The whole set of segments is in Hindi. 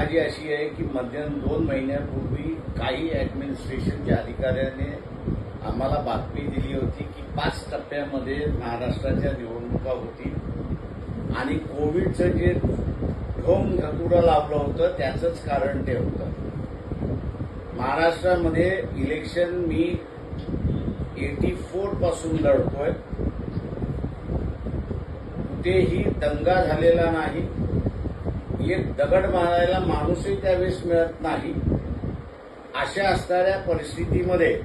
माझी अशी आहे की मध्यान दोन महिन्यापूर्वी काही ॲडमिनिस्ट्रेशनच्या अधिकाऱ्याने आम्हाला बातमी दिली होती की पाच टप्प्यामध्ये महाराष्ट्राच्या निवडणुका होतील. आणि कोविडचं जे ढोम धतुरं लावलं होतं त्याचंच कारण ते होतं. महाराष्ट्रामध्ये इलेक्शन मी एटी फोरपासून लढतोय. कुठेही दंगा झालेला नाही. एक दगड मारायला माणूसही त्यावेळेस मिळत नाही. अशा असणाऱ्या परिस्थितीमध्ये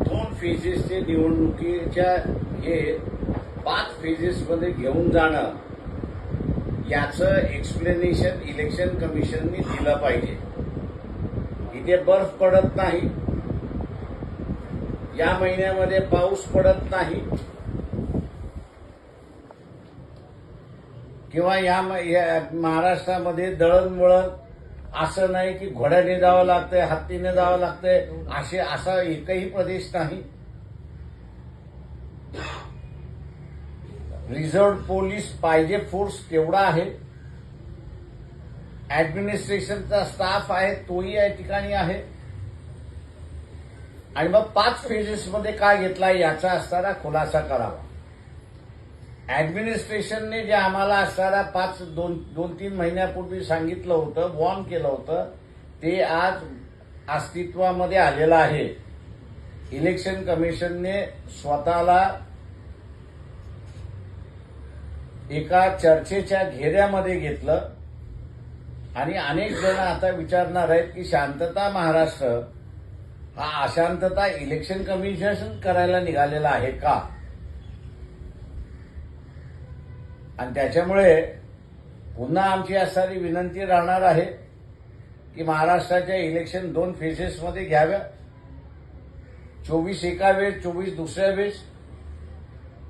दोन फेजेसचे निवडणुकीच्या हे पाच फेजेसमध्ये घेऊन जाणं याचं एक्सप्लेनेशन इलेक्शन कमिशननी दिलं पाहिजे. इथे बर्फ पडत नाही. या महिन्यामध्ये पाऊस पडत नाही. किंवा या म- या महाराष्ट्रामध्ये दळणवळण असं नाही की घोड्याने जावं लागतंय हत्तीने जावं लागतंय असे असा एकही प्रदेश नाही. रिझर्व्ह पोलीस पाहिजे फोर्स केवढा आहे. ऍडमिनिस्ट्रेशनचा स्टाफ आहे तोही या ठिकाणी आहे. आणि मग पाच फेजेसमध्ये काय घेतला याचा असणारा खुलासा करावा. ऍडमिनिस्ट्रेशनने जे आम्हाला असणारा पाच दोन दोन तीन महिन्यापूर्वी सांगितलं होतं वॉर्न केलं होतं ते आज अस्तित्वामध्ये आलेलं आहे. इलेक्शन कमिशनने स्वतःला एका चर्चेच्या घेऱ्यामध्ये घेतलं. आणि अनेक जण आता विचारणार आहेत की शांतता महाराष्ट्र हा अशांतता इलेक्शन कमिशन करायला निघालेला आहे का? आणि त्याच्यामुळे पुन्हा आमची असणारी विनंती राहणार आहे की महाराष्ट्राच्या इलेक्शन दोन फेजेसमध्ये घ्याव्या. चोवीस एका वेळेस चोवीस दुसऱ्या वेळेस.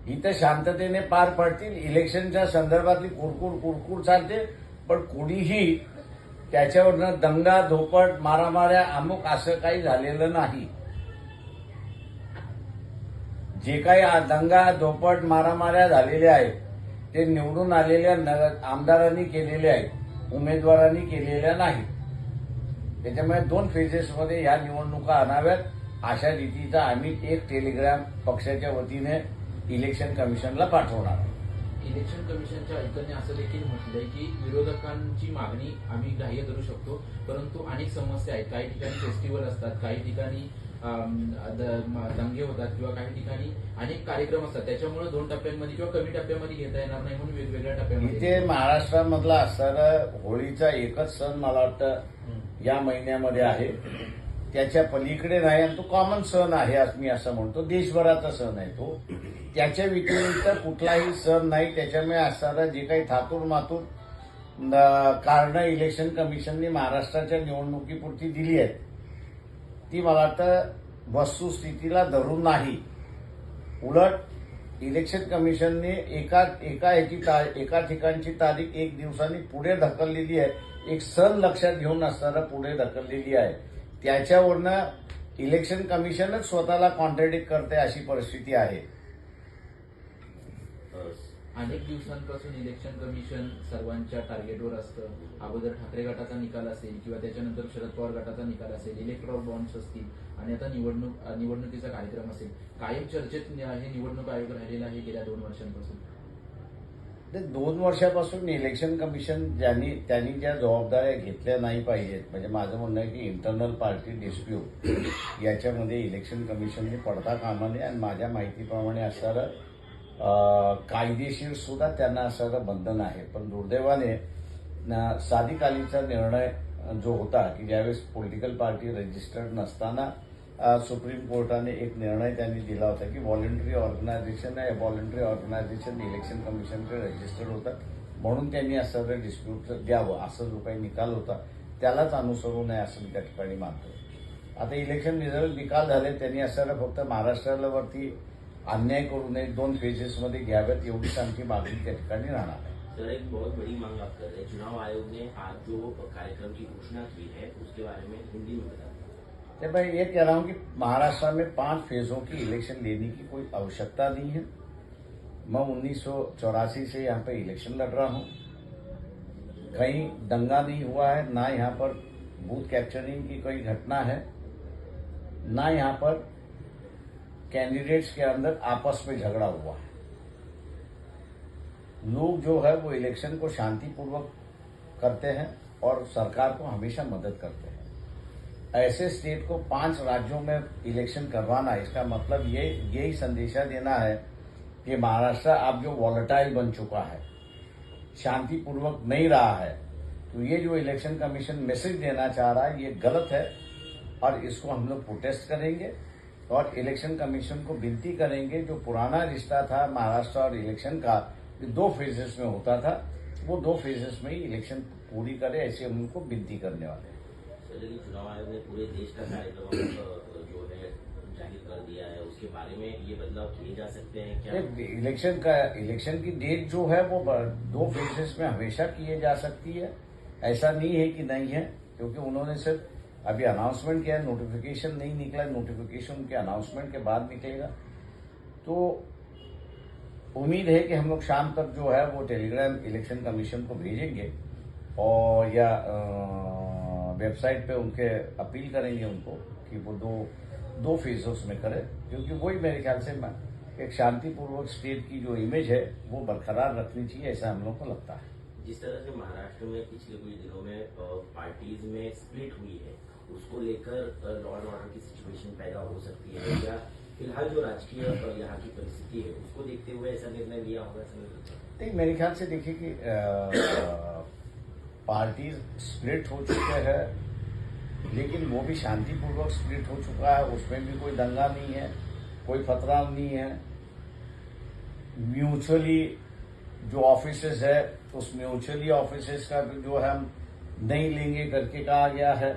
इथं शांततेने पार पडतील. इलेक्शनच्या संदर्भातली कुरकुर कुरकुर चालते. पण कुणीही त्याच्यावरनं दंगा धोपट मारामाऱ्या अमुक असं काही झालेलं नाही. जे काही दंगा धोपट मारामाऱ्या झालेल्या आहेत ते निवडून आलेल्या नगर आमदारांनी केलेले आहेत उमेदवारांनी केलेल्या नाही त्याच्यामुळे दोन फेजेसमध्ये या निवडणुका आणाव्यात. अशा रीतीचा आम्ही एक टेलिग्राम पक्षाच्या वतीने इलेक्शन कमिशनला पाठवणार इलेक्शन कमिशनच्या ऐकने असं देखील म्हटलंय की विरोधकांची मागणी आम्ही ग्राह्य करू शकतो परंतु अनेक समस्या आहेत. काही ठिकाणी फेस्टिवल असतात काही ठिकाणी दंगे होतात किंवा काही ठिकाणी अनेक कार्यक्रम असतात. त्याच्यामुळे दोन टप्प्यांमध्ये किंवा कमी टप्प्यामध्ये घेता येणार नाही म्हणून वेगवेगळ्या टप्प्यामध्ये इथे महाराष्ट्रामधला असणारा होळीचा एकच सण मला वाटतं या महिन्यामध्ये आहे. त्याच्या पलीकडे नाही आणि तो कॉमन सण आहे मी असं म्हणतो. देशभराचा सण आहे तो. त्याच्या व्यतिरिक्त कुठलाही सण नाही. त्याच्यामुळे असणारा जे काही थातूर मातूर कारण इलेक्शन कमिशनने महाराष्ट्राच्या निवडणुकीपुरती दिली आहेत. ती मला वाटतं वस्तुस्थितीला धरून नाही. उलट इलेक्शन कमिशनने एका एका याची ता- एका ठिकाणची तारीख एक दिवसांनी पुढे ढकललेली आहे. एक सण लक्षात घेऊन असताना पुढे ढकललेली आहे. त्याच्यावरनं इलेक्शन कमिशनच स्वतःला कॉन्ट्रॅडिक्ट करते अशी परिस्थिती आहे. अनेक दिवसांपासून इलेक्शन कमिशन सर्वांच्या टार्गेटवर असतं. अगोदर ठाकरे गटाचा निकाल असेल किंवा त्याच्यानंतर शरद पवार गटाचा निकाल असेल इलेक्ट्रॉल बॉन्ड्स असतील आणि आता निवडणूक निवडणुकीचा कार्यक्रम असेल. कायम चर्चेत हे निवडणूक आयोग राहिलेला आहे गेल्या दोन वर्षांपासून. दोन वर्षापासून इलेक्शन कमिशन ज्यांनी त्यांनी ज्या जबाबदाऱ्या घेतल्या नाही पाहिजेत म्हणजे माझं म्हणणं आहे की इंटरनल पार्टी डिस्प्यूट याच्यामध्ये इलेक्शन कमिशनने पडता कामा नये आणि माझ्या माहितीप्रमाणे असणारं कायदेशीर सुद्धा त्यांना असं बंधन आहे. पण दुर्दैवाने न- अलीचा निर्णय जो होता की ज्यावेळेस पॉलिटिकल पार्टी रजिस्टर्ड नसताना सुप्रीम कोर्टाने एक निर्णय त्यांनी दिला होता की व्हॉलेंटरी ऑर्गनायझेशन आहे. व्हॉलेंटरी ऑर्गनायझेशन इलेक्शन कमिशनकडे रजिस्टर्ड होतात. म्हणून त्यांनी असं डिस्प्यूट द्यावं असं जो काही निकाल होता त्यालाच अनुसरू नये असं मी त्या ठिकाणी मानतो. आता इलेक्शन रिझल्ट निकाल झाले त्यांनी असं फक्त महाराष्ट्राला वरती अन्याय करू नये दोन फेजेसमध्ये घ्याव्यात एवढीच आमची मागणी त्या ठिकाणी राहणार आहे. सर एक बहुत बड़ी मांग आप कर रहे हैं। चुनाव आयोग ने आज जो कार्यक्रम की घोषणा की है उसके बारे में हिंदी में बता दीजिए तो मैं ये कह रहा हूँ कि महाराष्ट्र में पाँच फेजों की इलेक्शन लेने की कोई आवश्यकता नहीं है। मैं उन्नीस सौ चौरासी से यहाँ पे इलेक्शन लड़ रहा हूँ। कहीं दंगा नहीं हुआ है ना यहाँ पर बूथ कैप्चरिंग की कोई घटना है ना यहाँ पर कैंडिडेट्स के अंदर आपस में झगड़ा हुआ है। लोग जो है वो इलेक्शन को शांतिपूर्वक करते हैं और सरकार को हमेशा मदद करते हैं। ऐसे स्टेट को पाँच राज्यों में इलेक्शन करवाना इसका मतलब ये, यही संदेशा देना है कि महाराष्ट्र अब जो वॉलेटाइल बन चुका है, शांतिपूर्वक नहीं रहा है तो ये जो इलेक्शन कमीशन मैसेज देना चाह रहा है, ये गलत है और इसको हम लोग प्रोटेस्ट करेंगे। और इलेक्शन कमीशन को विनती करेंगे जो पुराना रिश्ता था महाराष्ट्र और इलेक्शन का जो दो फेजेस में होता था वो दो फेजेस में ही इलेक्शन पूरी करे ऐसे हम उनको विनती करने वाले हैं। चुनाव आयोग ने पूरे देश का कार्यक्रम जो है ज़ाहिर कर दिया है उसके बारे में ये बदलाव किए जा सकते हैं क्या? इलेक्शन का इलेक्शन की डेट जो है वो दो फेजेस में हमेशा किए जा सकती है। ऐसा नहीं है कि नहीं है क्योंकि उन्होंने सिर्फ़ अभी अनाउंसमेंट किया है? नोटिफिकेशन नहीं निकला नोटिफिकेशन के अनाउंसमेंट के बाद निकलेगा। तो उम्मीद है कि हम लोग शाम तक जो है वो टेलीग्राम इलेक्शन कमीशन को भेजेंगे और या वेबसाइट पे उनके अपील करेंगे उनको कि वो दो दो फेजेस में करें। क्योंकि वही मेरे ख्याल से एक शांतिपूर्वक स्टेट की जो इमेज है, वो बरकरार रखनी चाहिए, ऐसा हम लोग को लगता है। जिस तरह से महाराष्ट्र में पिछले कुछ दिनों में पार्टीज़ में स्प्लिट हुई है उसको लेकर लॉ एंड ऑर्डर की सिचुएशन पैदा हो सकती है। या फ़िलहाल जो राजकीय अ, यहाँ की परिस्थिति है उसको देखते हुए ऐसा निर्णय लिया होगा ऐसा नहीं मेरे ख्याल से देखिए कि पार्टी स्प्लिट हो चुके हैं लेकिन वो भी शांतिपूर्वक स्प्लिट हो चुका है। उसमें भी कोई दंगा नहीं है कोई खतरा नहीं है। म्यूचुअली जो ऑफ़िस है उस म्यूचुअली ऑफ़िस का जो है हम नहीं लेंगे करके कहा गया है।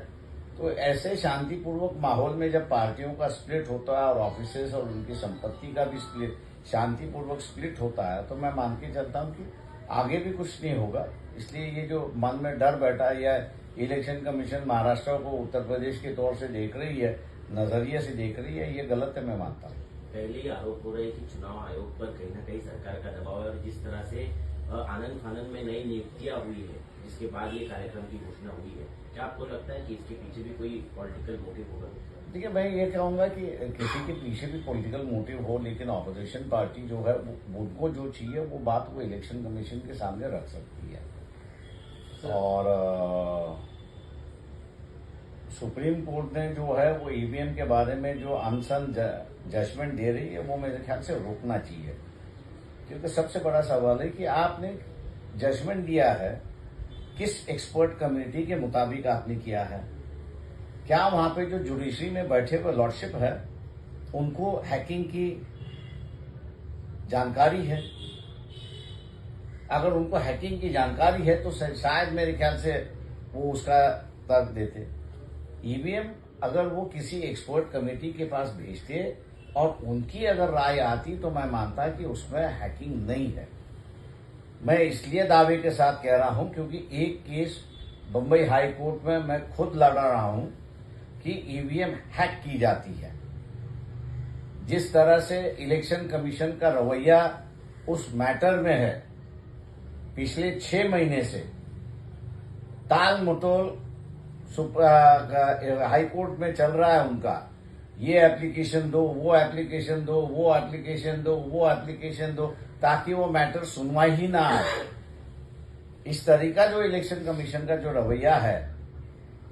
तो ऐसे शांतिपूर्वक माहौल में जब पार्टियों का स्प्लिट होता है और ऑफिसेज और उनकी संपत्ति का भी स्प्लिट शांतिपूर्वक स्प्लिट होता है तो मैं मान के चलता हूँ कि आगे भी कुछ नहीं होगा। इसलिए ये जो मन में डर बैठा है या इलेक्शन कमीशन महाराष्ट्र को उत्तर प्रदेश के तौर से देख रही है, नज़रिए से देख रही है, ये गलत है, मैं मानता हूँ। पहले आरोप हो रहे कि चुनाव आयोग पर कहीं ना कहीं सरकार का दबाव है और जिस तरह से आनंद फानंद में नई नियुक्तियाँ हुई है। जिसके बाद ये कार्यक्रम की घोषणा हुई है। क्या आपको लगता है कि इसके पीछे भी कोई पॉलिटिकल मोटिव होगा? देखिए मैं ये कहूँगा कि किसी के पीछे भी पॉलिटिकल मोटिव हो लेकिन ऑपोजिशन पार्टी जो है वो उनको जो चाहिए वो बात वो इलेक्शन कमीशन के सामने रख सकती है। और अ, सुप्रीम कोर्ट ने जो है वो ईवीएम के बारे में जो अनसन जजमेंट दे रही है वो मेरे ख्याल से रोकना चाहिए। क्योंकि सबसे बड़ा सवाल है कि आपने जजमेंट दिया है किस एक्सपर्ट कम्युनिटी के मुताबिक आपने किया है? क्या वहाँ पे जो जुडिशरी में बैठे हुए लॉर्डशिप है, उनको हैकिंग की जानकारी है? अगर उनको हैकिंग की जानकारी है तो शायद मेरे ख्याल से वो उसका तर्क देते। ईवीएम अगर वो किसी एक्सपर्ट कमेटी के पास भेजते और उनकी अगर राय आती तो मैं मानता कि उसमें हैकिंग नहीं है। मैं इसलिए दावे के साथ कह रहा हूँ क्योंकि एक केस बम्बई हाई कोर्ट में मैं खुद लड़ा रहा हूँ कि ईवीएम हैक की जाती है। जिस तरह से इलेक्शन कमीशन का रवैया उस मैटर में है, पिछले छह महीने से, ताल मटोल हाई कोर्ट में चल रहा है उनका। ये एप्लीकेशन दो, वो एप्लीकेशन दो, वो एप्लीकेशन दो, वो एप्लीकेशन दो, ताकि वो मैटर सुनवाई ही ना आए। इस तरीका जो इलेक्शन कमीशन का जो रवैया है,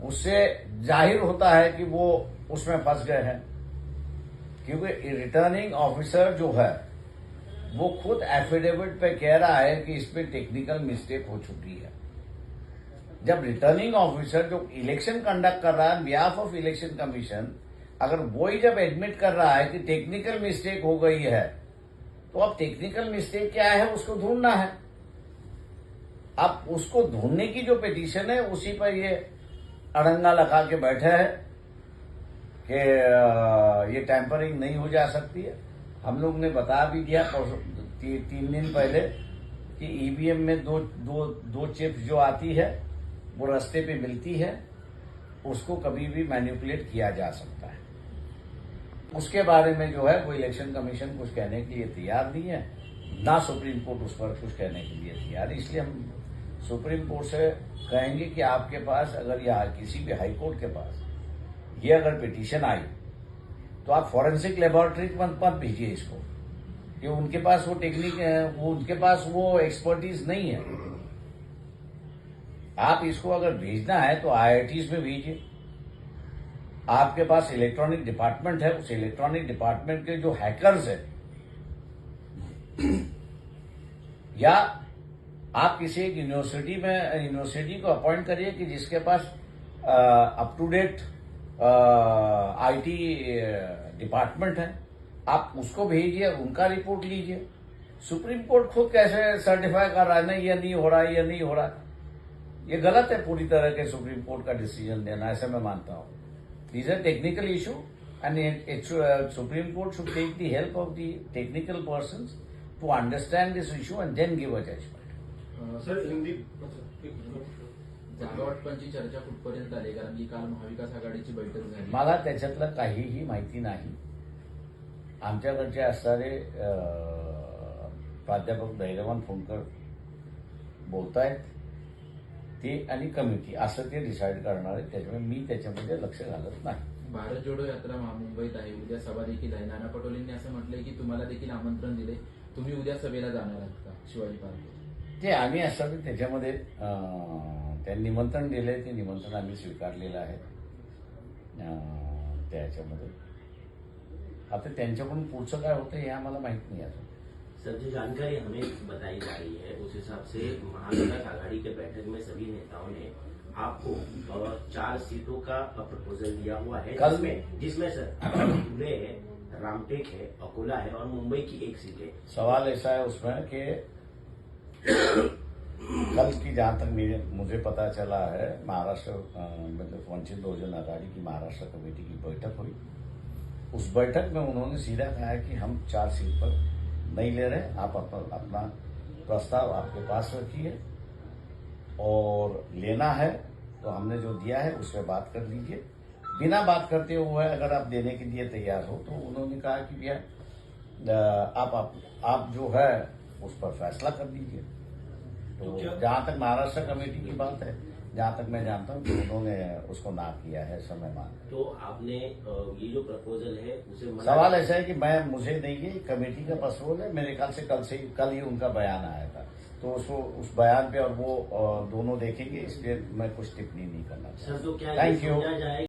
उससे ज़ाहिर होता है कि वो उसमें फंस गए हैं। क्योंकि रिटर्निंग ऑफिसर जो है, वो खुद एफिडेविट पे कह रहा है कि इसमें टेक्निकल मिस्टेक हो चुकी है। जब रिटर्निंग ऑफिसर जो इलेक्शन कंडक्ट कर रहा है बिहाफ ऑफ़ इलेक्शन कमीशन अगर वही जब एडमिट कर रहा है कि टेक्निकल मिस्टेक हो गई है तो अब टेक्निकल मिस्टेक क्या है? उसको ढूंढना है। अब उसको ढूँढने की जो पिटीशन है उसी पर ये अड़ंगा लगा के बैठे हैं कि ये टैंपरिंग नहीं हो जा सकती है। हम लोग ने बता भी दिया ती, तीन दिन पहले कि ईवीएम में दो दो दो चिप्स जो आती है वो रास्ते पे मिलती है उसको कभी भी मैनिपुलेट किया जा सकता है। उसके बारे में जो है वो इलेक्शन कमीशन कुछ कहने के लिए तैयार नहीं है, ना सुप्रीम कोर्ट उस पर कुछ कहने के लिए तैयार इसलिए हम सुप्रीम कोर्ट से कहेंगे कि आपके पास, अगर या किसी भी हाई कोर्ट के पास ये अगर पिटीशन आई तो आप फॉरेंसिक लेबोरेटरी मत मत भेजिए इसको। कि उनके पास वो टेक्निक, वो उनके पास वो एक्सपर्टीज नहीं है। आप इसको अगर भेजना है तो आईआईटीज में भेजिए। आपके पास इलेक्ट्रॉनिक डिपार्टमेंट है, उस इलेक्ट्रॉनिक डिपार्टमेंट के जो हैकर्स है, या आप किसी एक यूनिवर्सिटी में यूनिवर्सिटी को अपॉइंट करिए कि जिसके पास up to date IT department है, आप उसको भेजिए, उनका रिपोर्ट लीजिए। सुप्रीम कोर्ट खुद कैसे सर्टिफाई कर रहा है, नहीं, ये नहीं हो रहा है ये नहीं हो रहा। है ये गलत है पूरी तरह के सुप्रीम कोर्ट का डिसीज़न देना, ऐसे मैं मानता हूँ। These are technical issue and it, it, uh, Supreme Court should take the help of the technical persons to understand this issue and then give a judgment. Uh, sir, in the... जागावाटपांची चर्चा कुठपर्यंत आली कारण की काल महाविकास आघाडीची बैठक झाली मला त्याच्यातलं काहीही माहिती नाही आमच्याकडचे असणारे प्राध्यापक धैर्यवान फोनकर बोलतायत ते आणि कमिटी असं ते डिसाईड करणार आहे त्याच्यामुळे मी त्याच्यामध्ये लक्ष घालत नाही. भारत जोडो यात्रा मुंबईत आहे. उद्या सभा देखील आहे. नाना पटोलेंनी असं म्हटलंय की तुम्हाला देखील आमंत्रण दिले. तुम्ही उद्या सभेला जाणार आहात का शिवाजी पार्क ते आम्ही असं त्याच्यामध्ये अं, त्यांनी निमंत्रण दिले ते निमंत्रण आम्ही स्वीकारलेलं आहे. त्याच्यामध्ये. आता त्यांच्याकडून पुढचं काय होतं हे आम्हाला माहीत नाही अजून. सर जो जानकारी हमें बताई जा रही है उस हिसाब से महाविकास आघाड़ी के बैठक में सभी नेताओं ने आपको चार सीटों का प्रपोजल दिया हुआ है कल- जिसमें जिसमें सर धुले है रामटेक है अकोला है और मुंबई की एक सीट है। सवाल ऐसा है उसमें कि कल की जहाँ तक मुझे पता चला है महाराष्ट्र मतलब वंचित बहुजन आघाड़ी की महाराष्ट्र कमेटी की बैठक हुई। उस बैठक में उन्होंने सीधा कहा है कि हम चार सीट पर नहीं ले रहे आप अपना अपना प्रस्ताव आपके पास रखिए। और लेना है तो हमने जो दिया है उस पर बात कर लीजिए। बिना बात करते हुए अगर आप देने के लिए तैयार हो तो उन्होंने कहा कि भैया आप, आप आप जो है उस पर फैसला कर दीजिए तो तो जहाँ तक महाराष्ट्र कमेटी की बात है जहाँ तक मैं जानता हूँ उन्होंने उसको ना किया है समय मान तो आपने ये जो प्रपोजल है उसे सवाल ऐसा है कि मैं मुझे नहीं ये कमेटी का पसरोल है मेरे ख्याल से कल से ही कल ही उनका बयान आया था। तो उसको उस बयान पे और वो दोनों देखेंगे इसलिए मैं कुछ टिप्पणी नहीं करना सर तो क्या थैंक यू